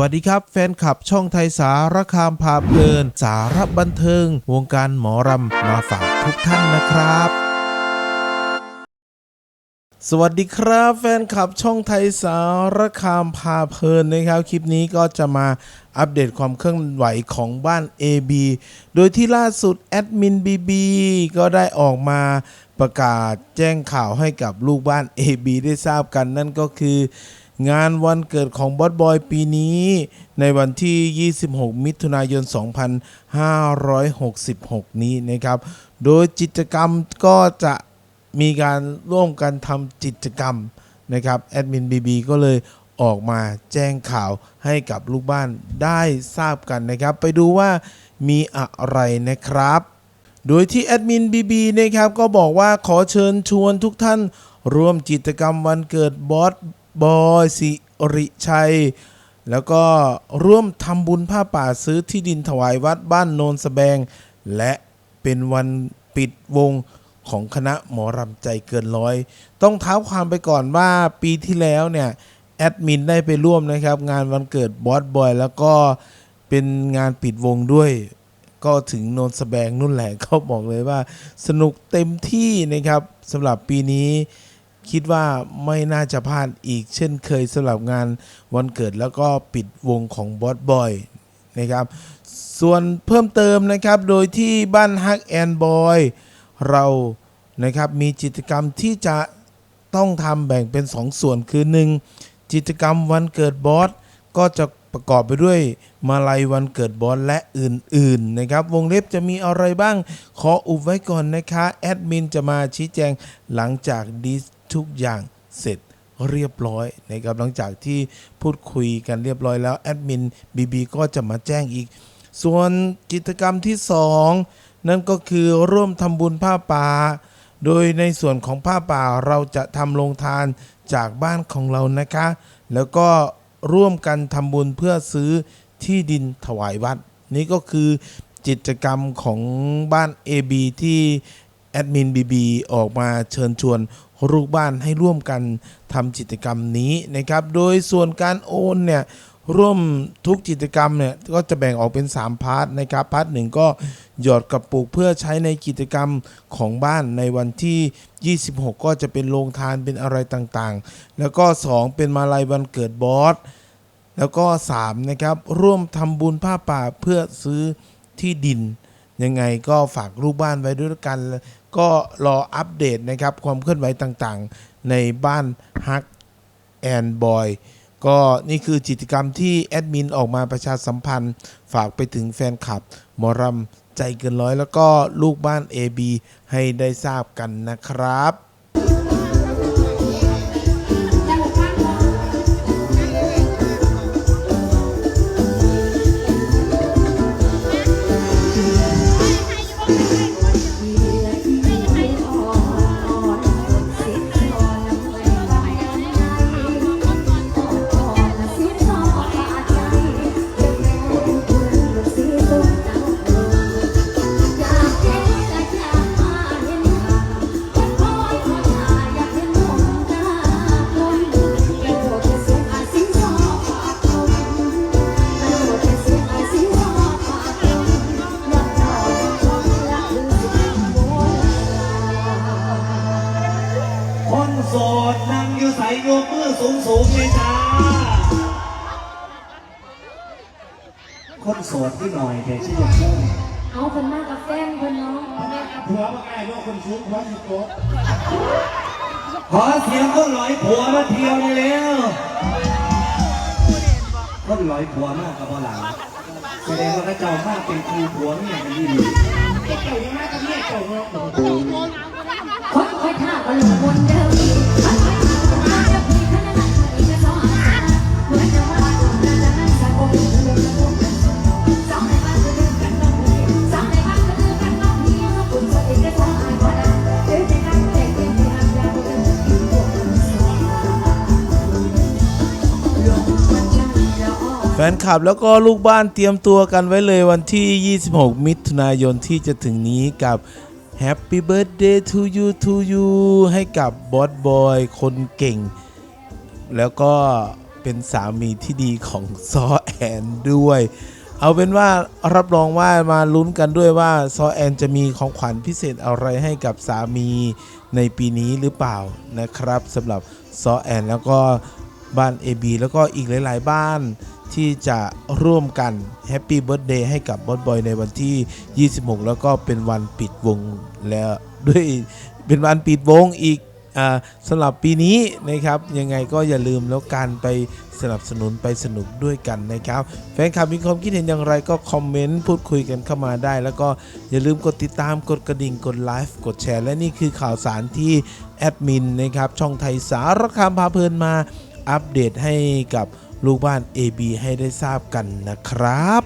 วัสดีครับ แฟนคลับช่องไทยสารคามพาเพลิน สารบันเทิง วงการหมอรำมาฝากทุกท่านนะครับสวัสดีครับแฟนคลับช่องไทยสารคามพาเพลินนะครับ คลิปนี้ก็จะมาอัปเดตความเคลื่อนไหวของบ้าน AB โดยที่ล่าสุดแอดมิน BB ก็ได้ออกมาประกาศแจ้งข่าวให้กับลูกบ้าน AB ได้ทราบกันนั่นก็คือ งานวันเกิดของบอสบอยปีนี้ ในวันที่ 26 มิถุนายน 2566 นี้นะครับ โดยกิจกรรมก็จะมีการร่วมกันทำกิจกรรมนะครับแอดมินบีบีก็เลยออกมาแจ้งข่าวให้กับลูกบ้านได้ทราบกันนะครับ ไปดูว่ามีอะไรนะครับ โดยที่แอดมินบีบีนะครับก็บอกว่าขอเชิญชวนทุกท่านร่วมกิจกรรมวันเกิดบอส บอยสิริชัย แล้วก็ร่วมทำบุญผ้าป่าซื้อที่ดินถวายวัดบ้านโนนสแบง และเป็นวันปิดวงของคณะหมอรำใจเกินร้อย ต้องเท้าความไปก่อนว่าปีที่แล้วเนี่ยแอดมินได้ไปร่วมนะครับ งานวันเกิดบอสบอย แล้วก็เป็นงานปิดวงด้วย ก็ถึงโนนสแบงนุ่นแหละเขาบอกเลยว่า สนุกเต็มที่นะครับสำหรับปีนี้ คิดว่าไม่น่าจะพลาดอีกเช่นเคยสำหรับงานวันเกิดแล้วก็ปิดวงของบอสบอยนะครับ ส่วนเพิ่มเติมนะครับโดยที่บ้านฮักแอนบอยเรานะครับมีกิจกรรมที่จะต้องทำแบ่งเป็น 2 ส่วนคือ 1. กิจกรรมวันเกิดบอสก็จะประกอบไปด้วยมาลัยวันเกิดบอสและอื่นๆนะครับ วงเล็บจะมีอะไรบ้างขออุบไว้ก่อนนะคะ แอดมินจะมาชี้แจงหลังจากดิส ทุกอย่างเสร็จเรียบร้อยนะครับหลังจากที่พูดคุยกันเรียบร้อยแล้ว แอดมินบีบีก็จะมาแจ้งอีก ส่วนกิจกรรมที่ 2 นั่นก็คือร่วมทำบุญผ้าป่า โดยในส่วนของผ้าป่าเราจะทำโรงทานจากบ้านของเรานะคะ แล้วก็ร่วมกันทำบุญเพื่อซื้อที่ดินถวายวัด นี่ก็คือกิจกรรมของบ้าน AB ที่ แอดมิน BB ออกมาเชิญชวนลูกบ้านให้ร่วมกันทำกิจกรรมนี้นะครับ โดยส่วนการโอนเนี่ยร่วมทุกกิจกรรมเนี่ยก็จะแบ่งออกเป็น 3 พาร์ทนะครับ พาร์ทหนึ่งก็หยอดกระปุกเพื่อใช้ในกิจกรรมของบ้านในวันที่ 26 ก็จะเป็นโรงทานเป็นอะไรต่างๆ แล้วก็ 2 เป็นมาลัยวันเกิดบอส แล้วก็ 3 นะครับ ร่วมทำบุญผ้าป่าเพื่อซื้อที่ดินยังไงก็ฝากลูกบ้านไว้ด้วยกัน ก็รออัปเดตนะครับความเคลื่อนไหวต่างๆ ในบ้านฮักแอนบอยก็นี่คือกิจกรรมที่แอดมินออกมาประชาสัมพันธ์ ฝากไปถึงแฟนคลับมอรัมใจเกินร้อยแล้วก็ลูกบ้าน AB ให้ได้ทราบกันนะครับ คนโสดนั่งอยู่ใส่ยกมือสูงสูงๆเลยจ้า คนโสดที่หน่อยแต่ชื่อจะพูดเอาคนมากกับแฟนคนน้องแม่กับผัวมาไอ้ว่าคนสูงผัวสิโต๊ะขอเสียงคนหลอยผัวมาเที่ยวนี่แล้วคนหลอยผัวมากกับพ่อหลังแสดงว่าพระเจ้ามากเป็นครูผัวเมียกันดีดีคนคอยท่าก็หลงบนเดิมคนคอยท่าก็มาจะมีขนาดนั้นอีกจะสองอาสาเหมือนจะ คนเดิมสองในบ้าก็ลงบนเดี๋ยวจะนั่งแต่เย็นที่อาบยาบุญอยู่บนสวรรค์ลงมันยังละอ้อแฟนคลับแล้วก็ลูกบ้านเตรียมตัวกันไว้เลยวันที่ 26 มิถุนายนที่จะถึงนี้กับ Happy Birthday to you to you ให้กับบอสบอยคนเก่ง แล้วก็เป็นสามีที่ดีของซอแอนด้วย เอาเป็นว่ารับรองว่ามาลุ้นกันด้วยว่าซอแอนจะมีของขวัญพิเศษอะไรให้กับสามีในปีนี้หรือเปล่านะครับสำหรับซอแอนแล้วก็บ้าน AB แล้วก็อีกหลาย ๆ บ้าน ที่จะร่วมกันแฮปปี้เบิร์ a เดย์ให้กับบอสบอยในวันที่ 26 แล้วก็เป็นวันปิดวงแล้วด้วยเป็นวันปิดวงอีกอสำหรับปีนี้นะครับยังไงก็อย่าลืมแล้วการไปสนับสนุนไปสนุกด้วยกันนะครับ แฟนคลับมีความคิดเห็นอย่างไรก็คอมเมนต์พูดคุยกันเข้ามาได้ แล้วก็อย่าลืมกดติดตามกดกระดิ่งกดไลฟ์กดแชร์ และนี่คือข่าวสารที่แอดมินนะครับช่องไทยสารคามพาเพลินมาอัปเดตให้กับ ลูกบ้าน AB ให้ได้ทราบกันนะครับ